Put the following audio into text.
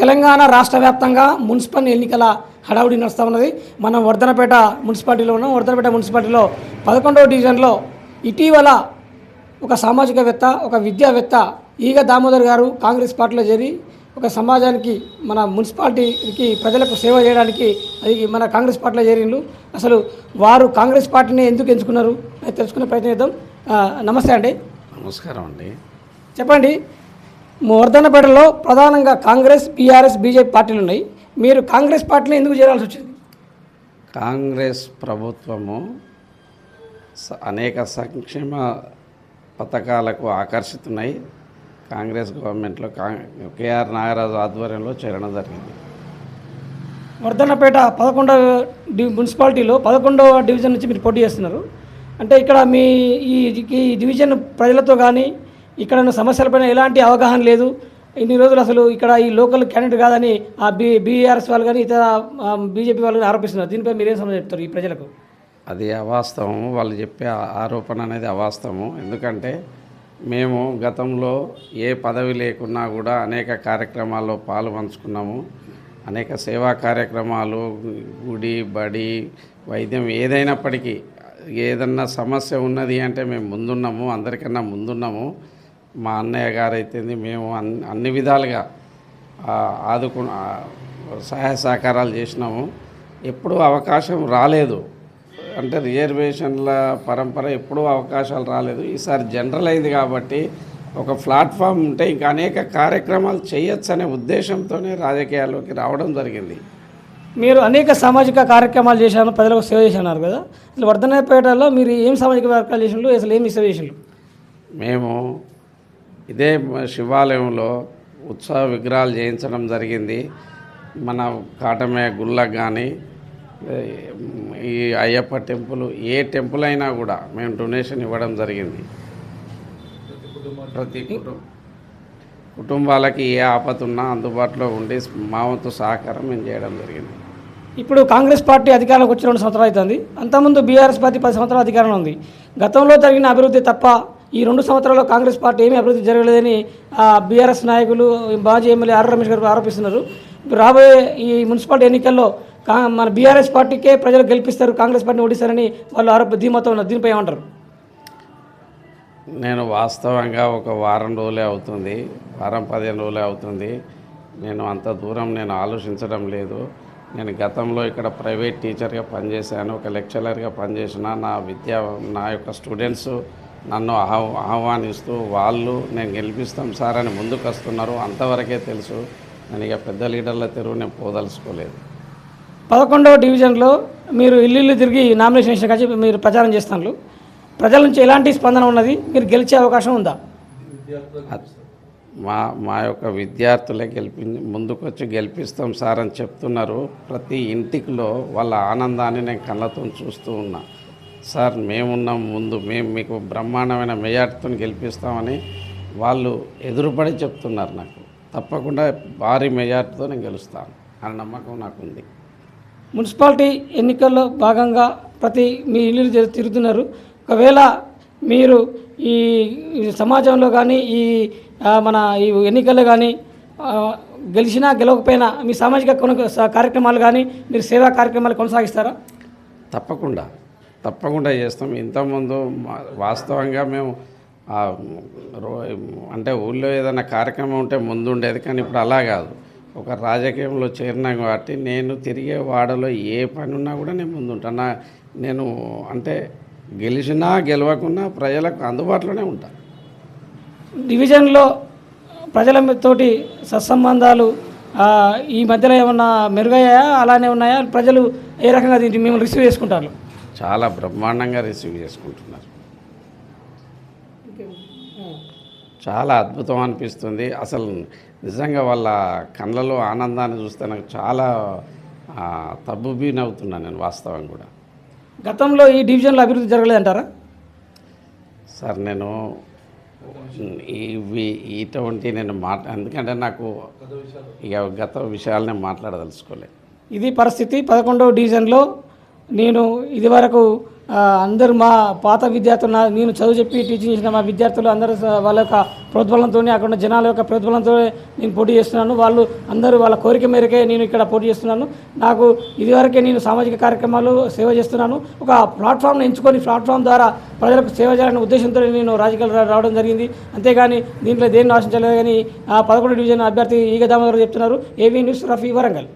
తెలంగాణ రాష్ట్ర వ్యాప్తంగా మున్సిపల్ ఎన్నికల హడావుడి నడుస్తూ ఉన్నది. మనం వర్ధనపేట మున్సిపాలిటీలో ఉన్నాం. వర్ధనపేట మున్సిపాలిటీలో పదకొండవ డివిజన్లో ఇటీవల ఒక సామాజికవేత్త ఒక విద్యావేత్త ఈగ దామోదర్ గారు కాంగ్రెస్ పార్టీలో చేరి ఒక సమాజానికి మన మున్సిపాలిటీకి ప్రజలకు సేవ చేయడానికి అది మన కాంగ్రెస్ పార్టీలో చేరిండు అసలు వారు కాంగ్రెస్ పార్టీని ఎందుకు ఎంచుకున్నారు తెలుసుకునే ప్రయత్నం చేద్దాం. నమస్తే అండి. నమస్కారం అండి. చెప్పండి. వర్ధనపేటలో ప్రధానంగా కాంగ్రెస్ బీఆర్ఎస్ బీజేపీ పార్టీలు ఉన్నాయి. మీరు కాంగ్రెస్ పార్టీని ఎందుకు చేరాల్సి వచ్చింది? కాంగ్రెస్ ప్రభుత్వము స- అనేక సంక్షేమ పథకాలకు ఆకర్షితున్నాయి. కాంగ్రెస్ గవర్నమెంట్లో కేఆర్ నాగరాజు ఆధ్వర్యంలో చేరడం జరిగింది. వర్ధన్నపేట పదకొండవ డి మున్సిపాలిటీలో పదకొండవ డివిజన్ నుంచి మీరు పోటీ చేస్తున్నారు. అంటే ఇక్కడ మీ ఈ ఈ డివిజన్ ప్రజలతో కానీ ఇక్కడ ఉన్న సమస్యలపైన ఎలాంటి అవగాహన లేదు. ఇన్ని రోజులు అసలు ఇక్కడ ఈ లోకల్ క్యాండిడేట్ కాదని ఆ బీ బీఆర్ఎస్ వాళ్ళు కానీ ఇతర బీజేపీ వాళ్ళు కానీ ఆరోపిస్తున్నారు. దీనిపై మీరేం సమస్య చెప్తారు ఈ ప్రజలకు? అది అవాస్తవం. వాళ్ళు చెప్పే ఆరోపణ అనేది అవాస్తవము ఎందుకంటే మేము గతంలో ఏ పదవి లేకున్నా కూడా అనేక కార్యక్రమాల్లో పాలు పంచుకున్నాము అనేక సేవా కార్యక్రమాలు గుడి బడి వైద్యం ఏదైనప్పటికీ ఏదన్నా సమస్య ఉన్నది అంటే మేము ముందున్నాము అందరికన్నా ముందున్నాము. మా అన్నయ్య గారు అయితేంది మేము అన్ని అన్ని విధాలుగా ఆదుకు సహాయ సహకారాలు చేసినాము. ఎప్పుడూ అవకాశం రాలేదు. అంటే రిజర్వేషన్ల పరంపర ఎప్పుడూ అవకాశాలు రాలేదు. ఈసారి జనరల్ అయింది కాబట్టి ఒక ప్లాట్ఫామ్ ఉంటే ఇంకా అనేక కార్యక్రమాలు చేయొచ్చు అనే ఉద్దేశంతోనే రాజకీయాల్లోకి రావడం జరిగింది. మీరు అనేక సామాజిక కార్యక్రమాలు చేశాను ప్రజలకు సేవ చేశారు కదా. అసలు వర్ధనపేటలో మీరు ఏం సామాజిక కార్యక్రమాలు చేసినారు అసలు ఏమి సేవ చేసినారు? మేము ఇదే శివాలయంలో ఉత్సవ విగ్రహాలు చేయించడం జరిగింది. మన కాటమే గుళ్ళకు కానీ ఈ అయ్యప్ప టెంపుల్ ఏ టెంపుల్ అయినా కూడా మేము డొనేషన్ ఇవ్వడం జరిగింది. ప్రతి కుటుంబాలకి ఏ ఆపద ఉన్నా అందుబాటులో ఉండి మా వంతు సహకారం మేము చేయడం జరిగింది. ఇప్పుడు కాంగ్రెస్ పార్టీ అధికారంలోకి వచ్చి రెండు సంవత్సరాలు అవుతుంది. అంతకుముందు బీఆర్ఎస్ పార్టీ పది సంవత్సరాలు అధికారంలో ఉంది. గతంలో జరిగిన అభివృద్ధి తప్ప ఈ రెండు సంవత్సరాల్లో కాంగ్రెస్ పార్టీ ఏమీ అభివృద్ధి జరగలేదని ఆ, బీఆర్ఎస్ నాయకులు మాజీ ఎమ్మెల్యే ఆర్ రమేష్ గారు ఆరోపిస్తున్నారు. రాబోయే ఈ మున్సిపాలిటీ ఎన్నికల్లో మన బీఆర్ఎస్ పార్టీకే ప్రజలు గెలిపిస్తారు కాంగ్రెస్ పార్టీని ఓడిస్తారని వాళ్ళు ఆరోప ధీమాతో ఉన్నారు. దీనిపై ఏమంటారు? నేను వాస్తవంగా ఒక వారం రోజులే అవుతుంది. వారం పదిహేను రోజులే అవుతుంది. నేను అంత దూరం నేను ఆలోచించడం లేదు. నేను గతంలో ఇక్కడ ప్రైవేట్ టీచర్గా పనిచేశాను ఒక లెక్చరర్గా పనిచేసిన నా విద్యా నా యొక్క స్టూడెంట్స్ నన్ను ఆహ్ ఆహ్వానిస్తూ వాళ్ళు నేను గెలిపిస్తాం సార్ అని ముందుకు వస్తున్నారు అంతవరకే తెలుసు నేను ఇక పెద్ద లీడర్ల తెరువు నేను పోదలుచుకోలేదు. పదకొండవ డివిజన్లో మీరు ఇల్లు ఇల్లు తిరిగి నామినేషన్ వేసిన కాచి మీరు ప్రచారం చేస్తున్నారు. ప్రజల నుంచి ఎలాంటి స్పందన ఉన్నది? మీరు గెలిచే అవకాశం ఉందా? మా మా యొక్క విద్యార్థులే గెలిపి ముందుకొచ్చి గెలిపిస్తాం సార్ అని చెప్తున్నారు. ప్రతి ఇంటికిలో వాళ్ళ ఆనందాన్ని నేను కళ్ళతో చూస్తూ ఉన్నా. సార్ మేమున్నాం ముందు మేము మీకు బ్రహ్మాండమైన మెజార్టీతో గెలిపిస్తామని వాళ్ళు ఎదురుపడి చెప్తున్నారు నాకు. తప్పకుండా భారీ మెజార్టీతో నేను గెలుస్తాను అనే నమ్మకం నాకుంది. మున్సిపాలిటీ ఎన్నికల్లో భాగంగా ప్రతి మీ ఇల్లు తిరు- తిరుగుతున్నారు. ఒకవేళ మీరు ఈ సమాజంలో కానీ ఈ మన ఈ ఎన్నికల్లో కానీ గెలిచినా గెలవకపోయినా మీ సామాజిక కార్యక్రమాలు కానీ మీరు సేవా కార్యక్రమాలు కొనసాగిస్తారా? తప్పకుండా. తప్పకుండా చేస్తాం. ఇంతకుముందు మా- వాస్తవంగా మేము రో- అంటే ఊళ్ళో ఏదైనా కార్యక్రమం ఉంటే ముందు ఉండేది కానీ ఇప్పుడు అలా కాదు. ఒక రాజకీయంలో చేరినా కాబట్టి నేను తిరిగే వాడలో ఏ పని ఉన్నా కూడా నేను ముందుంటాను నా నేను అంటే గెలిచినా గెలవకున్నా ప్రజలకు అందుబాటులోనే ఉంటాను డివిజన్లో ప్రజలతోటి సత్సంబంధాలు ఈ మధ్యలో ఏమన్నా మెరుగయ్యాయా? అలానే ఉన్నాయా? ప్రజలు ఏ రకంగా దీన్ని మిమ్మల్ని రిసీవ్ చేసుకుంటారు? చాలా బ్రహ్మాండంగా రిసీవ్ చేసుకుంటున్నారు. చాలా అద్భుతం అనిపిస్తుంది. అసలు నిజంగా వాళ్ళ కళ్ళలో ఆనందాన్ని చూస్తే నాకు చాలా ఆ, తబ్బుబీనవుతున్నా నేను వాస్తవం కూడా. గతంలో ఈ డివిజన్లో అభివృద్ధి జరగలేదంటారా? సార్ నేను ఇవి ఇటువంటి నేను మాట ఎందుకంటే నాకు ఇక గత విషయాలు నేను మాట్లాడదలుచుకోలేదు. ఇది పరిస్థితి పదకొండవ డివిజన్లో నేను ఇదివరకు అందరు అందరూ మా పాత విద్యార్థులు నా- నేను చదువు చెప్పి టీచింగ్ చేసిన మా విద్యార్థులు అందరూ వాళ్ళ యొక్క ప్రోద్బలంతో అక్కడ ఉన్న జనాల యొక్క ప్రోద్బలంతో నేను పోటీ చేస్తున్నాను. వాళ్ళు అందరూ వాళ్ళ కోరిక మేరకే నేను ఇక్కడ పోటీ చేస్తున్నాను. నాకు ఇదివరకే నేను సామాజిక కార్యక్రమాలు సేవ చేస్తున్నాను. ఒక ప్లాట్ఫామ్ను ఎంచుకొని ప్లాట్ఫామ్ ద్వారా ప్రజలకు సేవ చేయాలనే ఉద్దేశంతో నేను రాజకీయాలు రావడం జరిగింది. అంతేగాని దీంట్లో దేన్ని ఆశించలేదు కానీ పదకొండు డివిజన్ అభ్యర్థి ఈగ దామోదర్ చెప్తున్నారు. AV news Rafi Warangal.